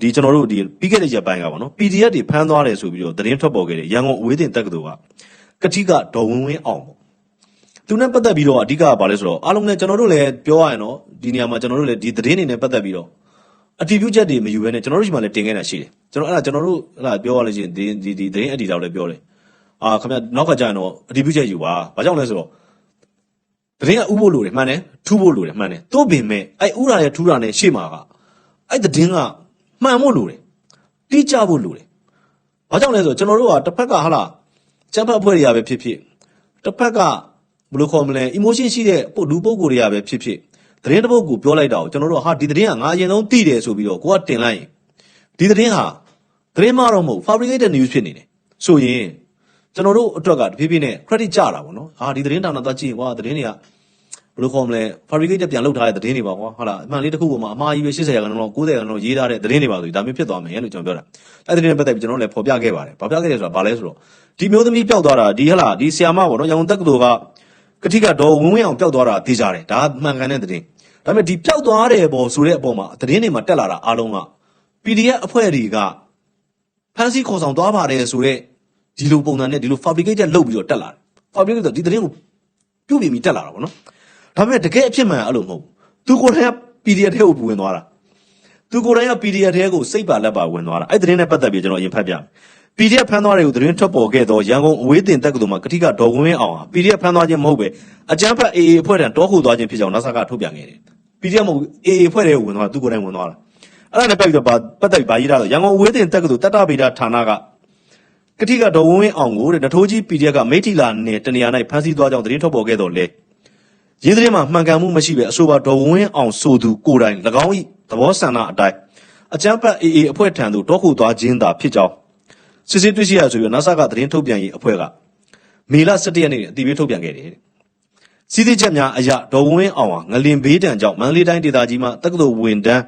ဒီကျွန်တော်တို့ဒီပြီးခဲ့တဲ့ရက်ပိုင်းကပေါ့နော် PDF တွေဖမ်းသွားတယ်ဆိုပြီးတော့သတင်းထွက်ပေါ်ခဲ့တယ်ရန်ကုန်အဝေးတင်တက္ကသိုလ်ကကတိကဒေါ်ဝင်းဝင်းအောင်ပေါ့သူနဲ့ပတ်သက်ပြီးတော့အဓိကကဘာလဲဆိုတော့အားလုံးလည်းကျွန်တော်တို့လည်းပြောရရင်တော့ဒီနေရာမှာကျွန်တော်တို့လည်းဒီသတင်းတွေနဲ့ပတ်သက်ပြီးတော့အတည်ပြုချက်တွေမယူဘဲနဲ့ကျွန်တော်တို့ရှိမှလည်းတင်ခဲ့တာရှိတယ်ကျွန်တော်အဲ့ဒါကျွန်တော်တို့အဲ့ဒါပြောရလို့ရှိရင်ဒီဒီဒီသတင်းအတည်တော်လည်းပြောတယ်အာခင်ဗျနောက်ကကြာရင်တော့အတည်ပြုချက်ယူပါဘာကြောင့်လဲဆိုတော့တရင်ကဥဖို့လိုတယ်မှန်တယ်ထူဖို့လိုတယ်မှန်တယ်သို့ပင်မဲ့အဲ့ဥရာရဲ့ထူတာနဲ့ရှေ့မှာကအဲ့တည်င်းက မှန်ဖို့လိုတယ်တိကျဖို့လိုတယ်ဘာကြောင့်လဲဆိုတော့ကျွန်တော်တို့ကတစ်ဖက်ကဟာလားစံဖတ်အဖွဲ့တွေကပဲဖြစ်ဖြစ်တစ်ဖက်ကဘယ်လိုခေါ်မလဲ emotion ရှိတဲ့ပုတ်လူပုဂ္ဂိုလ်တွေကပဲဖြစ်ဖြစ်တရင်တစ်ပုတ်ကိုပြောလိုက်တာကိုကျွန်တော်တို့ကဟာဒီတရင်ကငါအရင်ဆုံးသိတယ်ဆိုပြီးတော့ကိုကတင်လိုက်ရင်ဒီတရင်ဟာတရင်မှတော့မဟုတ် fabricated news ဖြစ်နေတယ်ဆိုရင်ကျွန်တော်တို့အတွက်ကတဖြည်းဖြည်းနဲ့ credit ကျတာပေါ့နော်ဟာဒီတရင်တောင်တော့ကြည့်ရင်ကွာတရင်တွေက ဘယ်လိုခေါ်မလဲ fabricated ပြန်လုပ်ထားတဲ့သတင်းတွေပါကွာဟုတ်လားအမှန်လေးတစ်ခုပေါ်မှာအမှားကြီးပဲ80ရာခိုင်နှုန်း90ရာခိုင်နှုန်းရေးထားတဲ့သတင်းတွေပါဆိုပြီးဒါမျိုးဖြစ်သွားမယ်လို့ကျွန်တော်ပြောတာအဲ့ဒီသတင်းနဲ့ပတ်သက်ပြီးကျွန်တော်လည်းဖော်ပြခဲ့ပါတယ်ဖော်ပြခဲ့တယ်ဆိုတာဘာလဲဆိုတော့ဒီမျိုးသမီးပျောက်သွားတာဒီဟလားဒီဆီယာမပေါ့နော်ရန်ကုန်တက္ကသိုလ်ကကတိကတော့ဝင်းဝင်းအောင်ပျောက်သွားတာသိကြတယ်ဒါမှန်ကန်တဲ့သတင်းဒါပေမဲ့ဒီပျောက်သွားတယ်ပေါ့ဆိုတဲ့အပေါ်မှာသတင်းတွေမှာတက်လာတာအားလုံးက PDF အဖွဲ့တွေကဖန်စီခေါ်ဆောင်သွားပါတယ်ဆိုတော့ဒီလိုပုံစံနဲ့ဒီလို fabricated လုပ်ပြီးတော့တက်လာတယ် fabricated ဆိုဒီသတင်းကိုပြုတ်ပြင်ပြီးတက်လာတာပေါ့နော် ဒါပေမဲ့တကယ်အဖြစ်မှန်အဲ့လိုမဟုတ်ဘူးသူကိုယ်တိုင်က PDF ထဲကိုဝင်သွားတာသူကိုယ်တိုင်က PDF ထဲကိုစိတ်ပါလက်ပါဝင်သွားတာအဲ့ဒီသတင်းနဲ့ပတ်သက်ပြီးကျွန်တော်အရင်ဖတ်ပြမယ် PDF ဖမ်းသွားတွေကိုသတင်းထွက်ပေါ်ခဲ့တော့ရန်ကုန်အဝေးတင်တက္ကသိုလ်မှာကတိကဒေါ်ဝင်းဝင်းအောင်ဟာ PDF ဖမ်းသွားခြင်းမဟုတ်ပဲအကြမ်းဖက် AA အဖွဲ့ထံတောခုသွားခြင်းဖြစ်ကြောင်း NASA ကထုတ်ပြန်ခဲ့တယ် PDF မဟုတ်ဘူး AA အဖွဲ့ထဲကိုဝင်သွားတာသူကိုယ်တိုင်ဝင်သွားတာအဲ့ဒါနဲ့ပတ်သက်ပြီးတော့ဗာပတ်သက်ပြီးဗာရေးထားတော့ရန်ကုန်အဝေးတင်တက္ကသိုလ်တတ္တဗေဒဌာနကကတိကဒေါ်ဝင်းဝင်းအောင်ကိုတဲ့နထိုးကြီး PDF ကမိထီလာနဲ့တနေရာ၌ဖမ်းဆီးသွားကြောင်းသတင်းထုတ်ပေါ်ခဲ့တော့လေ ရင်းသတင်းမှာမှန်ကန်မှုမရှိပဲအဆိုပါဒေါ်ဝင်းဝင်းအောင်ဆိုသူကိုယ်တိုင်၎င်း၏သဘောဆန္ဒအတိုင်းအကြမ်းဖက် AA အဖွဲ့ထံသို့တောခုသွားခြင်းသာဖြစ်ကြောင်းစစ်စစ်တွေ့ရှိရဆိုပြီး NASA ကသတင်းထုတ်ပြန်ရေးအဖွဲ့ကမေလ17ရက်နေ့အတည်ပြုထုတ်ပြန်ခဲ့တယ်တဲ့စီးသည့်ချက်များအရဒေါ်ဝင်းဝင်းအောင်ဟာငလင်ဘေးတံကြောင့်မန္တလေးတိုင်းဒေသကြီးမှာတက္ကသိုလ်ဝင်တန်း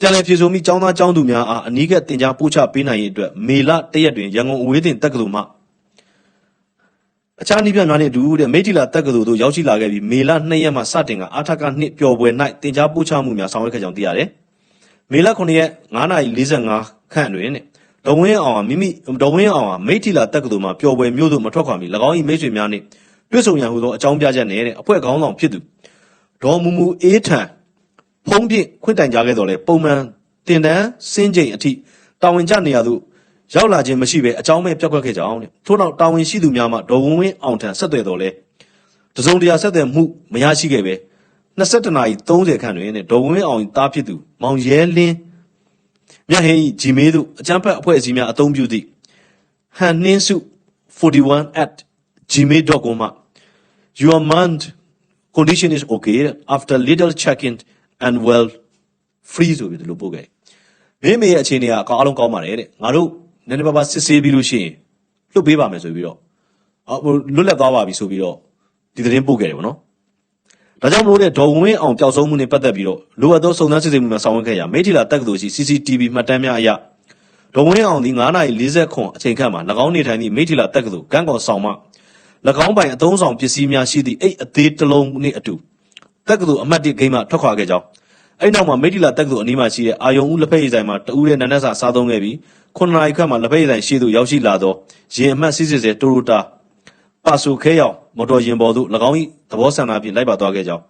ပြန်လည်ဖြည့်ဆို့မိကျောင်းသားကျောင်းသူများအားအနီးကပ်တင် जा ပို့ချပေးနိုင်ရေးအတွက်မေလ1ရက်တွင်ရန်ကုန်အဝေးတင်တက္ကသိုလ်မှ အခြားနည်းပြများနှင့်အတူတဲ့မိထီလာတက္ကသိုလ်သို့ရောက်ရှိလာခဲ့ပြီးမေလ2ရက်မှစတင်ကအာထကနှစ်ပျော်ပွဲ၌တင် जा ပို့ချမှုများဆောင်ရွက်ခဲ့ကြောင်းသိရတယ်။မေလ9ရက်9:45ခန့်တွင်တဲ့ဒေါ်ဝင်းအောင်ဟာမိမိဒေါ်ဝင်းအောင်ဟာမိထီလာတက္ကသိုလ်မှပျော်ပွဲမျိုးသို့မထွက်ခွာမီ၎င်း၏မိတ်ဆွေများနှင့်တွေ့ဆုံရန်ဟူသောအကြောင်းပြချက်နဲ့တဲ့အဖွဲ့ခေါင်းဆောင်ဖြစ်သူဒေါ်မူမူအေးထံဖုံးဖြင့်ခွင့်တိုင်ကြားခဲ့တော်လဲပုံမှန်တင်တန်းစင်းချိန်အထိတာဝန်ကျနေရသို့ ရောက်လာခြင်းမရှိဘဲအကြောင်းမဲ့ပြတ်ကွက်ခဲ့ကြအောင်တဲ့ထို့နောက်တာဝန်ရှိသူများမှဒေါ်ဝင်းဝင်းအောင်ထံဆက်သွယ်တော်လဲတစုံတရာဆက်သွယ်မှုမရရှိခဲ့ပဲ22နာရီ30ခန့်တွင်တဲ့ဒေါ်ဝင်းဝင်းအောင်တားဖြစ်သူမောင်ရဲလင်းမြတ်ဟင်းဤဂျီမေးတို့အကြမ်းဖက်အဖွဲ့အစည်းများအသုံးပြုသည့်ဟန်နှင်းစု 41@gmail.com မှာ your mind condition is okay after little check-in and well free ဆိုပြီးဒီလိုပို့ခဲ့တယ်မင်းမေရဲ့အခြေအနေကအကောင်အလုံးကောင်းပါတယ်တဲ့ငါတို့ နည်းနည်းပါးပါးစစ်ဆေးပြီးလို့ရှိရင်လွတ်ပေးပါမယ်ဆိုပြီးတော့အော်ဟိုလွတ်လပ်သွားပါပြီဆိုပြီးတော့ဒီသတင်းပို့ခဲ့တယ်ဗောနော်ဒါကြောင့်မလို့တဲ့ဒေါ်ဝင်းအောင်ပျောက်ဆုံးမှုနဲ့ပတ်သက်ပြီးတော့လိုအပ်သောစုံစမ်းစစ်ဆေးမှုများဆောင်ရွက်ခဲ့ရာမိထီလာတက္ကသိုလ်ရှိ CCTV မှတ်တမ်းများအရဒေါ်ဝင်းအောင်သည်9:40ခွန်အချိန်ခန့်မှာ၎င်းနေထိုင်သည့်မိထီလာတက္ကသိုလ်ကန်းကောင်ဆောင်မှ၎င်းပိုင်အသုံးဆောင်ပစ္စည်းများရှိသည့်အိတ်အသေးတစ်လုံးနှင့်အတူတက္ကသိုလ်အမှတ်1ဂိမ်းမှထွက်ခွာခဲ့ကြောင်းအဲ့နောက်မှာမိထီလာတက္ကသိုလ်အနီးမှာရှိတဲ့အာယုံဦးလက်ဖက်ရည်ဆိုင်မှာတဦးရဲ့နန်းနက်စာစားသုံးခဲ့ပြီး 9နာရီခန့်မှာလက်ဖက်ရည်ဆိုင်ရှိသို့ရောက်ရှိလာသောရင်အမှတ်စစ်စစ်စဲတိုရိုတာပါဆိုခဲရောက်မော်တော်ယာဉ်ပေါ်သို့၎င်း၏သဘောဆန္ဒဖြင့်လိုက်ပါသွားခဲ့ကြောင်း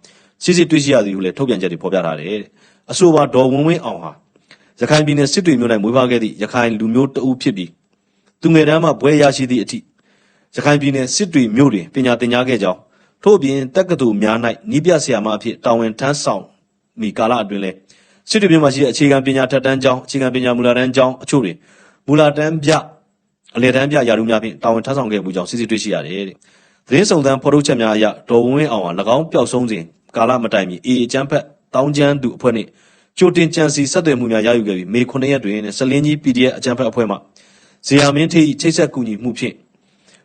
စစ်စစ်တွေ့ရှိရသည်ဟုလည်းထုတ်ပြန်ချက်တွေဖော်ပြထားတယ်တဲ့အဆိုပါဒေါ်ဝင်းဝင်းအောင်ဟာရခိုင်ပြည်နယ်စစ်တွေမြို့၌မွေးဖွားခဲ့သည့်ရခိုင်လူမျိုးတဦးဖြစ်ပြီးသူငယ်တန်းမှဘွဲရရှိသည့်အထိရခိုင်ပြည်နယ်စစ်တွေမြို့တွင်ပညာသင်ကြားခဲ့ကြောင်းထို့အပြင်တက္ကသိုလ်များ၌နီးပြဆရာမအဖြစ်တာဝန်ထမ်းဆောင်မိကာလအတွင်းလဲ စစ်တွေမြို့မှာရှိတဲ့အခြေခံပညာထက်တန်းကျောင်းအခြေခံပညာမူလတန်းကျောင်းအချို့တွင်မူလတန်းပြအလယ်တန်းပြရာထူးများဖြင့်တာဝန်ထမ်းဆောင်ခဲ့မှုကြောင့်စစ်စစ်တွေ့ရှိရတယ်တဲ့သတင်းစုံစမ်းဖော်ထုတ်ချက်များအရဒေါ်ဝင်းဝင်းအောင်ဟာ၎င်းပျောက်ဆုံးစဉ်ကာလမတိုင်မီအေအချမ်းဖက်တောင်းကျမ်းသူအဖွဲ့နှင့်ကြိုတင်ကြံစီဆက်သွယ်မှုများရယူခဲ့ပြီးမေ9ရက်တွင်စလင်းကြီး PDF အချမ်းဖက်အဖွဲ့မှဇေယျမင်းထေး၏ချိတ်ဆက်ကူညီမှုဖြင့်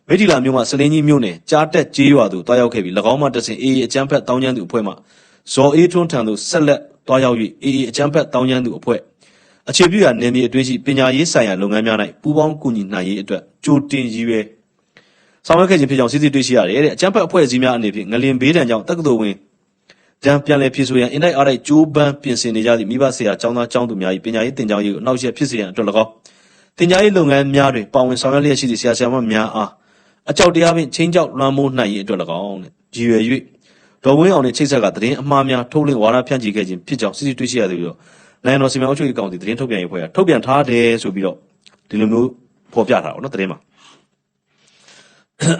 မိထီလာမြို့မှာစလင်းကြီးမြို့နယ်ကြားတက်ကျေးရွာသို့တွားရောက်ခဲ့ပြီး၎င်းမှတဆင်အေအေအကြမ်းဖက်တောင်းကျမ်းသူအဖွဲ့မှဇော်အေးထွန်းထံသို့ဆက်လက် တွားရောက်၍အေအေအကြမ်းဖက်တောင်းကျမ်းသူအဖွဲ့အခြေပြုရာနယ်မြေအတွင်းရှိပညာရေးဆိုင်ရာလုပ်ငန်းများ၌ပူးပေါင်းကူညီနိုင်ရေးအတွက်ကြိုတင်ရည်ရွယ်ဆောင်ရွက်ခဲ့ခြင်းဖြစ်ကြောင်းစစ်စစ်တွေ့ရှိရတယ်တဲ့အကြမ်းဖက်အဖွဲ့အစည်းများအနေဖြင့်ငလင်ဘေးဒဏ်ကြောင့်တက္ကသိုလ်ဝင်ကြံပြန်လည်ဖြည့်ဆို့ရန်အင်တိုက်အားတိုက်ကြိုးပမ်းပြင်ဆင်နေကြသည့်မိဘဆရာကျောင်းသားကျောင်းသူများ၏ပညာရေးတင်ကြောင်းရေးကိုအနောက်ရှက်ဖြစ်စေရန်အတွက်၎င်းတင်ကြားရေးလုပ်ငန်းများတွင်ပါဝင်ဆောင်ရွက်လျက်ရှိသည့်ဆရာဆရာမများအားအကြောက်တရားဖြင့်ချင်းကြောက်လွှမ်းမိုးနိုင်ရေးအတွက်၎င်းတဲ့ကြည်ရွယ်၍ ဒေါ်ဝင်းအောင်နှင့်ချိတ်ဆက်ကသတင်းအမှားများထုတ်လင်းဝါဒဖြန့်ချီခဲ့ခြင်းဖြစ်ကြောင်းစစ်စစ်တွေ့ရှိရသည်ပြီးတော့နိုင်ငံတော်စီမံအုပ်ချုပ်ရေးကောင်စီသတင်းထုတ်ပြန်ရေးဖွဲ့ကထုတ်ပြန်ထားတယ်ဆိုပြီးတော့ဒီလိုမျိုးဖော်ပြထားတာပေါ့နော်သတင်းမှာ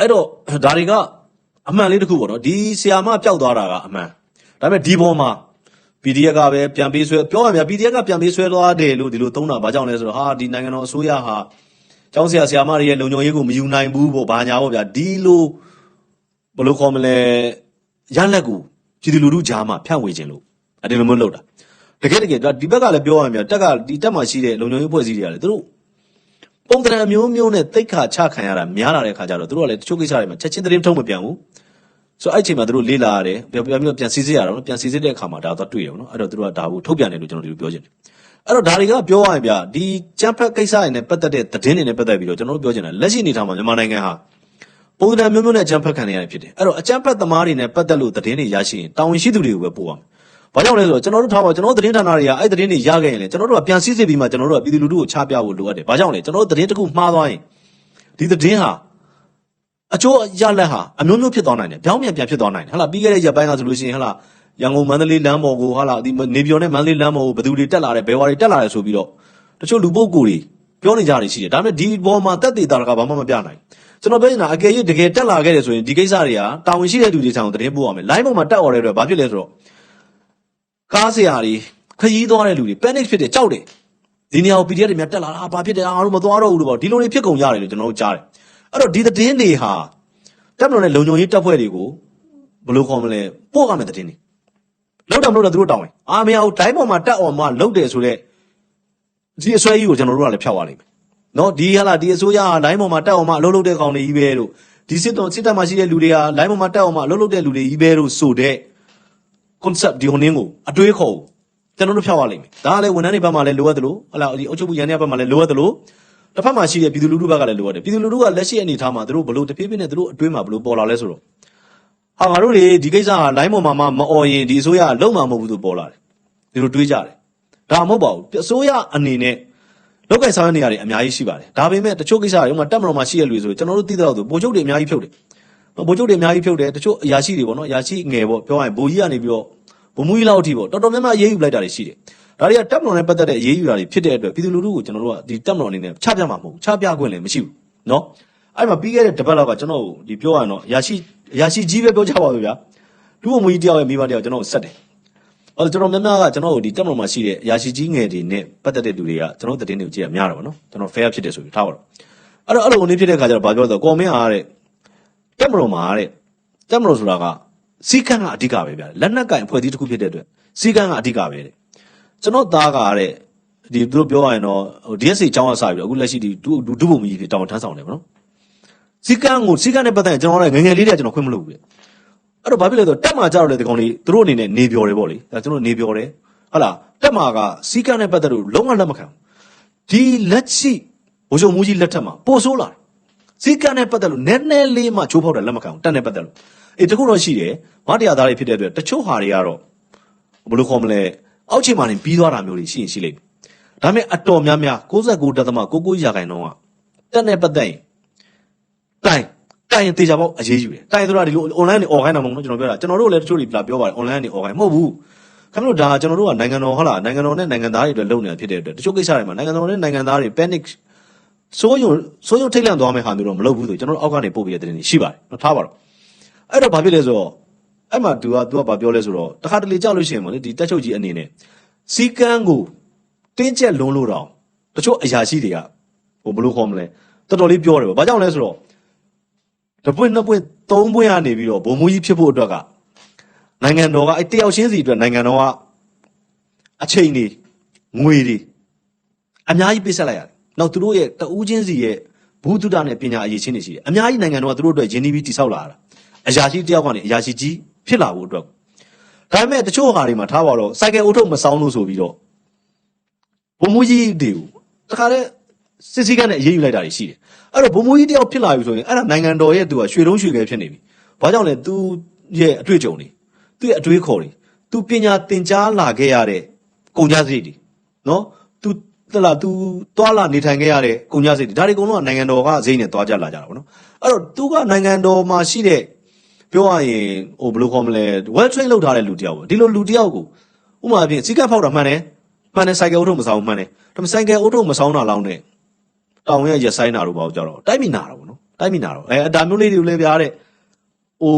အဲ့တော့ဒါတွေကအမှန်လေးတစ်ခုပေါ့နော်ဒီဆီယာမပျောက်သွားတာကအမှန်ဒါပေမဲ့ဒီပေါ်မှာ PDF ကပဲပြန်ပေးဆွဲပြောရမြ PDF ကပြန်ပေးဆွဲသွားတယ်လို့ဒီလိုသုံးတာဘာကြောင့်လဲဆိုတော့ဟာဒီနိုင်ငံတော်အစိုးရဟာကျောင်းဆရာဆရာမတွေရဲ့လုံခြုံရေးကိုမယူနိုင်ဘူးပေါ့ဘာညာပေါ့ဗျာဒီလိုဘယ်လိုခေါ်မလဲ ရလက်ကိုပြည်သူလူထုကြားမှာဖြန့်ဝေခြင်းလို့အဲ့ဒီလိုမျိုးလုပ်တာတကယ်တကယ်ဒါဒီဘက်ကလည်းပြောရမြတက်ကဒီတက်မှာရှိတဲ့လုံခြုံရေးဖွဲ့စည်းတွေကလည်းသူတို့ပုံသဏ္ဍာန်မျိုးမျိုးနဲ့တိတ်ခါချခံရတာများလာတဲ့ခါကျတော့သူတို့ကလည်းတချို့ကိစ္စတွေမှာချက်ချင်းသတင်းထုံးမပြန်ဘူးဆိုတော့အဲ့အချိန်မှာသူတို့လေးလာရတယ်ပြန်ပြန်ပြီးတော့ပြန်စီစစ်ရတာနော်ပြန်စီစစ်တဲ့အခါမှာဒါတော့တွေ့ရပါတော့အဲ့တော့သူတို့ကဒါကိုထုတ်ပြန်တယ်လို့ကျွန်တော်ဒီလိုပြောချင်တယ်အဲ့တော့ဒါတွေကပြောရရင်ဗျာဒီချမ်းဖက်ကိစ္စတွေနဲ့ပတ်သက်တဲ့သတင်းတွေနဲ့ပတ်သက်ပြီးတော့ကျွန်တော်တို့ပြောချင်တာလက်ရှိအနေထားမှာမြန်မာနိုင်ငံဟာ ပုံသဏ္ဍာန်မျိုးမျိုးနဲ့အချမ်းဖက်ခံနေရတယ်ဖြစ်တယ်အဲ့တော့အချမ်းဖက်သမားတွေနဲ့ပတ်သက်လို့သတင်းတွေရရှိရင်တာဝန်ရှိသူတွေကိုပဲပို့ရမယ်ဘာကြောင့်လဲဆိုတော့ကျွန်တော်တို့ထားပါကျွန်တော်တို့သတင်းဌာနတွေကအဲ့သတင်းတွေရခဲ့ရင်လေကျွန်တော်တို့ကပြန်စစ်စစ်ပြီးမှကျွန်တော်တို့ကပြည်သူလူထုကိုချပြဖို့လိုအပ်တယ်ဘာကြောင့်လဲကျွန်တော်တို့သတင်းတစ်ခုမှားသွားရင်ဒီသတင်းဟာအကျိုးရလက်ဟာအမျိုးမျိုးဖြစ်သွားနိုင်တယ်ပြောင်းပြန်ပြန်ဖြစ်သွားနိုင်တယ်ဟာလာပြီးခဲ့တဲ့ရက်ပိုင်းကဆိုလို့ရှိရင်ဟာလာရန်ကုန်မန္တလေးလမ်းပေါ်ကိုဟာလာဒီနေပြည်တော်နဲ့မန္တလေးလမ်းပေါ်ကိုဘယ်သူတွေတက်လာတယ်ဘယ်ဝါတွေတက်လာတယ်ဆိုပြီးတော့တချို့လူပုဂ္ဂိုလ်တွေပြောနေကြတယ်ရှိတယ်ဒါပေမဲ့ဒီဘောမှာတက်သေးတာကဘာမှမပြနိုင် ကျွန်တော်ပြောနေတာအကယ်၍တကယ်တက်လာခဲ့တယ်ဆိုရင်ဒီကိစ္စတွေကတာဝန်ရှိတဲ့သူတွေဆောင်သတင်းပို့ရမယ် line ပေါ်မှာတက်អော်တဲ့အတွက်ဘာဖြစ်လဲဆိုတော့ကားဆရာတွေခရီးသွားတဲ့လူတွေ panic ဖြစ်တယ်ကြောက်တယ်ဒီနေရာကို PDF တွေများတက်လာတာဘာဖြစ်တယ်အားလုံးမသွားတော့ဘူးလို့ပေါ့ဒီလိုတွေဖြစ်ကုန်ကြတယ်လို့ကျွန်တော်တို့ကြားတယ်အဲ့တော့ဒီသတင်းတွေဟာတက်မလို့နဲ့လုံခြုံရေးတပ်ဖွဲ့တွေကိုဘယ်လိုခေါ်မလဲပို့ရမယ်သတင်းတွေလောက်တော့မလို့တော့သူတို့တောင်းတယ်အာမရဘူးဒိုင်းပေါ်မှာတက်အောင်မှလောက်တယ်ဆိုတော့ဒီအစွဲကြီးကိုကျွန်တော်တို့ကလည်းဖျောက်ရလိမ့်မယ် နော်ဒီဟာလာဒီအစိုးရဟာဒိုင်းပေါ်မှာတက်အောင်မှအလုပ်လုပ်တဲ့ကောင်တွေကြီးပဲလို့ဒီစစ်တော်စစ်တပ်မှာရှိတဲ့လူတွေကဒိုင်းပေါ်မှာတက်အောင်မှအလုပ်လုပ်တဲ့လူတွေကြီးပဲလို့ဆိုတဲ့ concept ဒီဟိုနင်းကိုအတွေးခေါ်ကိုကျွန်တော်တို့ဖျောက်ရလိမ့်မယ်ဒါကလည်းဝန်ထမ်းတွေဘက်မှာလည်းလိုအပ်တယ်လို့ဟလာဒီအုပ်ချုပ်မှုရန်တဲ့ဘက်မှာလည်းလိုအပ်တယ်လို့တစ်ဖက်မှာရှိတဲ့ပြည်သူလူထုဘက်ကလည်းလိုအပ်တယ်ပြည်သူလူထုကလက်ရှိအနေထားမှာသူတို့ဘလို့တဖြည်းဖြည်းနဲ့သူတို့အတွေးမှာဘလို့ပေါ်လာလဲဆိုတော့ဟာငါတို့တွေဒီကိစ္စဟာ line ပေါ်မှာမမအော်ရင်ဒီအစိုးရကလုံမှာမဟုတ်ဘူးသူပေါ်လာတယ်ဒီလိုတွေးကြတယ်ဒါမဟုတ်ပါဘူးအစိုးရအနေနဲ့ လောက်ကင်ဆောင်ရနေရတယ်အများကြီးရှိပါတယ်ဒါပေမဲ့တချို့ကိစ္စတွေဥပမာတက်မတော်မှာရှိရလူတွေဆိုကျွန်တော်တို့သိတဲ့တော့ဆိုပိုချုပ်တွေအများကြီးဖြုတ်တယ်ဗိုလ်ချုပ်တွေအများကြီးဖြုတ်တယ်တချို့အရာရှိတွေပေါ့နော်အရာရှိငယ်ပေါ့ပြောရရင်ဗိုလ်ကြီးကနေပြီးတော့ဗိုလ်မူကြီးလောက်အထိပေါ့တော်တော်များများအေးအေးယူလိုက်တာတွေရှိတယ်ဒါတွေကတပ်မတော်နဲ့ပတ်သက်တဲ့အေးအေးယူတာတွေဖြစ်တဲ့အတွက်ပြည်သူလူထုကိုကျွန်တော်တို့ကဒီတပ်မတော်အနေနဲ့ချပြမှာမဟုတ်ဘူးချပြခွင့်လည်းမရှိဘူးနော်အဲ့မှာပြီးခဲ့တဲ့တပတ်လောက်ကကျွန်တော်တို့ဒီပြောရရင်တော့အရာရှိအရာရှိကြီးပဲပြောကြပါဦးဗျာလူ့ဗိုလ်မူကြီးတယောက်ရဲ့မိဘတယောက်ကျွန်တော်ကိုဆက်တယ် အဲ့တော့ကျွန်တော်များများကကျွန်တော်တို့ဒီတပ်မတော်မှာရှိတဲ့အရာရှိကြီးငယ်တွေနဲ့ပတ်သက်တဲ့လူတွေကကျွန်တော်တို့သတင်းတွေကိုကြည့်ရများတယ်ပေါ့နော်ကျွန်တော် fair ဖြစ်တယ်ဆိုပြီးထားပါတော့အဲ့တော့အဲ့လိုအနေဖြစ်တဲ့ခါကျတော့ဘာပြောလဲဆိုတော့ကော်မင်းအားတဲ့တက်မလို့မှာတဲ့တက်မလို့ဆိုတာကစီကံကအဓိကပဲဗျာလက်နက်ကင်အဖွဲ့အစည်းတစ်ခုဖြစ်တဲ့အတွက်စီကံကအဓိကပဲတဲ့ကျွန်တော်သားကတဲ့ဒီသူတို့ပြောရရင်တော့ဟို DSC ကျောင်းကစပြီးတော့အခုလက်ရှိဒီဒုဒုဗိုလ်မကြီးတွေတောင်းထမ်းဆောင်တယ်ဗောနော်စီကံကိုစီကံနဲ့ပတ်သက်ရင်ကျွန်တော်လည်းငယ်ငယ်လေးတည်းကကျွန်တော်ခွင့်မလို့ဘူးတဲ့ အဲ့တော့ဘာဖြစ်လဲဆိုတော့တက်မှာကြတော့လေဒီကောင်လေးသူတို့အနေနဲ့နေပြော်တယ်ဗောလေဒါကျွန်တော်နေပြော်တယ်ဟုတ်လားတက်မှာကစီကံနဲ့ပတ်သက်လို့လုံးဝလက်မခံဘူးဒီလက်ရှိဘိုးချုပ်မူကြီးလက်ထက်မှာပို့ဆိုးလာတယ်စီကံနဲ့ပတ်သက်လို့နည်းနည်းလေးမှချိုးဖောက်တယ်လက်မခံဘူးတက်နဲ့ပတ်သက်လို့အေးတခုတော့ရှိတယ်မတရားသားတွေဖြစ်တဲ့အတွက်တချို့ဟာတွေကတော့ဘယ်လိုခေါ်မလဲအောက်ခြေမှာနေပြီးသွားတာမျိုးတွေရှိရင်ရှိလိမ့်မယ်ဒါပေမဲ့အတော်များများ69.99ရာခိုင်နှုန်းကတက်နဲ့ပတ်သက်ရင်တိုင် တိုင်ရင်တေချာပေါက်အရေးယူတယ်တိုင်ဆိုတာဒီလို online တွေ organize တာမဟုတ်ဘူးကျွန်တော်ပြောတာကျွန်တော်တို့လည်းတချို့တွေပြပြောပါတယ် online တွေ organize မဟုတ်ဘူးခင်ဗျားတို့ဒါကျွန်တော်တို့ကနိုင်ငံတော်ဟုတ်လားနိုင်ငံတော်နဲ့နိုင်ငံသားတွေအတွက်လုပ်နေတာဖြစ်တဲ့အတွက်တချို့ကိစ္စတွေမှာနိုင်ငံတော်နဲ့နိုင်ငံသားတွေ panic စိုးရုံစိုးရုံထိတ်လန့်သွားမယ့်ဟာမျိုးတော့မလုပ်ဘူးဆိုကျွန်တော်တို့အောက်ကနေပို့ပြီးတဲ့တင်တွေရှိပါတယ်နော်ထားပါတော့အဲ့တော့ဘာဖြစ်လဲဆိုတော့အဲ့မှာသူကသူကဘာပြောလဲဆိုတော့တခါတလေကြောက်လို့ရှိရင်မလေဒီတက်ချုပ်ကြီးအနေနဲ့စီကန်းကိုတင်းကျက်လုံးလို့တော့တချို့အရာရှိတွေကဟိုဘယ်လိုခေါ်မလဲတော်တော်လေးပြောတယ်ပေါ့ဘာကြောင့်လဲဆိုတော့ တစ်ပွင့်နှစ်ပွင့်သုံးပွင့်ကနေပြီးတော့ဘုံမူကြီးဖြစ်ဖို့အတွက်ကနိုင်ငံတော်ကအဲ့တယောက်ချင်းစီအတွက်နိုင်ငံတော်ကအချိန်တွေငွေတွေအများကြီးပေးဆက်လိုက်ရတယ်။နောက်သူတို့ရဲ့တဦးချင်းစီရဲ့ဘူးတုဒနဲ့ပညာအရေးချင်းတွေရှိတယ်။အများကြီးနိုင်ငံတော်ကသူတို့အတွက်ယဉ်နီးပြီးတိဆောက်လာတာ။အရာရှိတယောက်ကနေအရာရှိကြီးဖြစ်လာဖို့အတွက်။ဒါပေမဲ့တချို့ဟာတွေမှာထားပါတော့စိုက်ကယ်အိုထုတ်မဆောင်းလို့ဆိုပြီးတော့ဘုံမူကြီးတွေကိုတခါတည်းစစ်စည်းကမ်းနဲ့အရေးယူလိုက်တာတွေရှိတယ်။ အဲ့တော့ဘုံမူကြီးတယောက်ဖြစ်လာပြီဆိုရင်အဲ့ဒါနိုင်ငံတော်ရဲ့သူကရွှေတုံးရွှေခဲဖြစ်နေပြီ။ဘာကြောင့်လဲသူရဲ့အတွေ့အကြုံတွေသူ့ရဲ့အတွေးခေါ်တွေသူပညာသင်ကြားလာခဲ့ရတဲ့ကုန်ကြစရိတ်တွေနော်သူတလားသူတွာလာနေထိုင်ခဲ့ရတဲ့ကုန်ကြစရိတ်တွေဒါတွေအကုန်လုံးကနိုင်ငံတော်ကဈေးနဲ့တွားကြလာကြတာပေါ့နော်အဲ့တော့သူကနိုင်ငံတော်မှာရှိတဲ့ပြောရရင်ဟိုဘယ်လိုခေါ်မလဲ well train လုပ်ထားတဲ့လူတစ်ယောက်ပေါ့ဒီလိုလူတစ်ယောက်ကိုဥပမာအပြင်စီကတ်ဖောက်တာမှန်တယ်မှန်တယ်ဆိုင်ကယ်အုပ်ထုပ်မဆောင်ဘူးမှန်တယ်ဒါပေမဲ့ဆိုင်ကယ်အုပ်ထုပ်မဆောင်တာလောက်နဲ့ တောင်ရရဆိုင်တာတို့ဘာလို့ကြောက်တော့တိုက်မိနာတာပေါ့နော်တိုက်မိနာတော့အဲဒါမျိုးလေးတွေကိုလည်းပြားတဲ့ဟို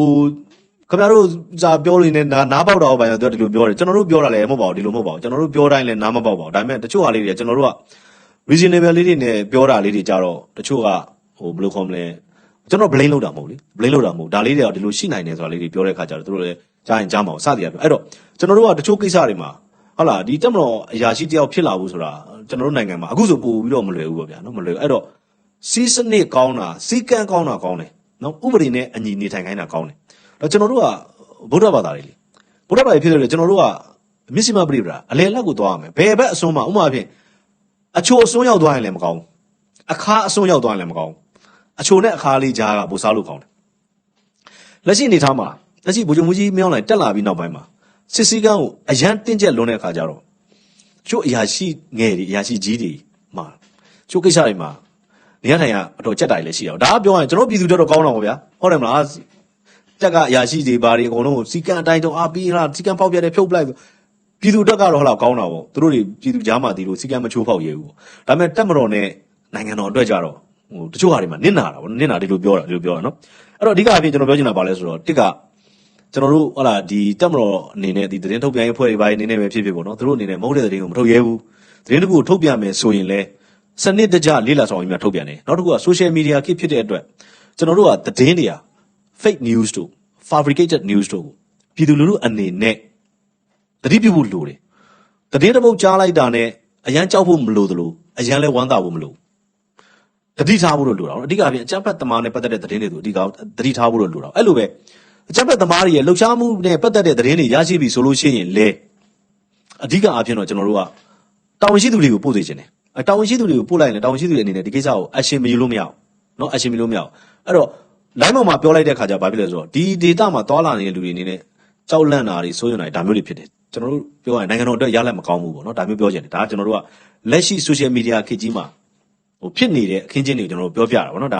ခင်ဗျားတို့ဇာပြောနေနာနားပေါက်တော့ပါရောသူကဒီလိုပြောတယ်ကျွန်တော်တို့ပြောတာလည်းမဟုတ်ပါဘူးဒီလိုမဟုတ်ပါဘူးကျွန်တော်တို့ပြောတိုင်းလည်းနားမပေါက်ပါဘူးဒါပေမဲ့တချို့ဟာလေးတွေကကျွန်တော်တို့က reasonable လေးတွေနဲ့ပြောတာလေးတွေကြတော့တချို့ကဟိုဘယ်လိုခေါ်မလဲကျွန်တော် blame လုပ်တာမဟုတ်လေ blame လုပ်တာမဟုတ်ဒါလေးတွေကဒီလိုရှိနိုင်တယ်ဆိုတာလေးတွေပြောတဲ့ခါကျတော့သူတို့လည်းကြားရင်ကြားမှာစသည်ရပြောအဲ့တော့ကျွန်တော်တို့ကတချို့ကိစ္စတွေမှာဟုတ်လားဒီတက်မတော်အရာရှိတယောက်ဖြစ်လာဘူးဆိုတာ ကျွန်တော်တို့နိုင်ငံမှာအခုဆိုပို့ပြီးတော့မလွယ်ဘူးပေါ့ဗျာနော်မလွယ်ဘူးအဲ့တော့စီးစနစ်ကောင်းတာစီကံကောင်းတာကောင်းတယ်နော်ဥပဒေနဲ့အညီနေထိုင်ခိုင်းတာကောင်းတယ်တော့ကျွန်တော်တို့ကဗုဒ္ဓဘာသာတွေလေဗုဒ္ဓဘာသာတွေဖြစ်တယ်လေကျွန်တော်တို့ကမစ္စည်းမပရိပဒါအလယ်လက်ကိုသွားရမယ်ဘယ်ဘက်အစွန်းမှာဥပမာဖြင့်အချိုအစွန်းရောက်သွားရင်လည်းမကောင်းဘူးအခါအစွန်းရောက်သွားရင်လည်းမကောင်းဘူးအချိုနဲ့အခါလေးကြားကပိုစားလို့ကောင်းတယ်လက်ရှိအနေထားမှာလက်ရှိဗိုလ်ချုပ်မူကြီးမြောင်းလိုက်တက်လာပြီးနောက်ပိုင်းမှာစစ်စည်းကမ်းကိုအရန်တင်းကျပ်လွန်တဲ့အခါကျတော့ ချို့အရာရှိငယ်တွေအရာရှိကြီးတွေမှာချို့ကိစ္စတွေမှာနေရာထိုင်ကအတော်ကြက်တိုင်လည်းရှိတော့ဒါကပြောရရင်ကျွန်တော်ပြည်သူတွေတော့ကောင်းတော့ဗောဗျာဟုတ်တယ်မလားတက်ကအရာရှိတွေဘာတွေအကုန်လုံးကိုစီကံအတိုင်းတော့အာပြီးလားစီကံပေါက်ပြတဲ့ဖြုတ်ပလိုက်ပြည်သူတက်ကတော့ဟလာကောင်းတာဗောသူတို့တွေပြည်သူကြားမှာဒီလိုစီကံမချိုးဖောက်ရဲဘူးဗောဒါပေမဲ့တက်မတော်နဲ့နိုင်ငံတော်အတွက်ကြတော့ဟိုတချို့ဟာတွေမှာနစ်နာတာဗောနစ်နာဒီလိုပြောတာဒီလိုပြောတာနော်အဲ့တော့အဓိကအဖြစ်ကျွန်တော်ပြောချင်တာပါလဲဆိုတော့တစ်က ကျွန်တော်တို့ဟလာဒီတက်မတော်အနေနဲ့ဒီသတင်းထုတ်ပြန်ရေးဖွဲ့တွေပိုင်းအနေနဲ့ပဲဖြစ်ဖြစ်ပေါ့နော်သူတို့အနေနဲ့မဟုတ်တဲ့သတင်းကိုမထုတ်ရဲဘူးသတင်းတစ်ခုကိုထုတ်ပြန်မယ်ဆိုရင်လည်းစနစ်တကျလေးလာဆောင်ရင်းများထုတ်ပြန်တယ်နောက်တစ်ခုက social media ကိဖြစ်တဲ့အတွက်ကျွန်တော်တို့ကသတင်းတွေက fake news တို့ fabricated news တို့ကိုပြည်သူလူထုအနေနဲ့တတိပြုဖို့လိုတယ်သတင်းတစ်ပုတ်ကြားလိုက်တာနဲ့အရန်ကြောက်ဖို့မလိုသလိုအရန်လဲဝမ်းသာဖို့မလိုတတိထားဖို့လို့လိုတာနော်အဓိကအပြင်အကြမ်းဖက်သမားနဲ့ပတ်သက်တဲ့သတင်းတွေကိုအဓိကတတိထားဖို့လို့လိုတာအဲ့လိုပဲ အချက်ဖက်သမားတွေရဲ့လှုပ်ရှားမှုနဲ့ပတ်သက်တဲ့သတင်းတွေရရှိပြီဆိုလို့ရှိရင်လေအဓိကအဖြစ်တော့ကျွန်တော်တို့ကတာဝန်ရှိသူတွေကိုပို့စေချင်တယ်အဲတာဝန်ရှိသူတွေကိုပို့လိုက်ရင်လည်းတာဝန်ရှိသူတွေအနေနဲ့ဒီကိစ္စကို action မယူလို့မရဘူးเนาะ action မယူလို့မရဘူးအဲ့တော့ line ပေါ်မှာပြောလိုက်တဲ့ခါကျဘာဖြစ်လဲဆိုတော့ဒီ data မှာတွာလာနေတဲ့လူတွေအနေနဲ့ကြောက်လန့်တာတွေစိုးရိမ်တာတွေဒါမျိုးတွေဖြစ်တယ်ကျွန်တော်တို့ပြောရရင်နိုင်ငံတော်အတွက်ရလက်မကောင်းဘူးပေါ့เนาะဒါမျိုးပြောချင်တယ်ဒါကကျွန်တော်တို့ကလက်ရှိ social media ခေတ်ကြီးမှာဟိုဖြစ်နေတဲ့အခင်းချင်းတွေကိုကျွန်တော်တို့ပြောပြတာပေါ့เนาะ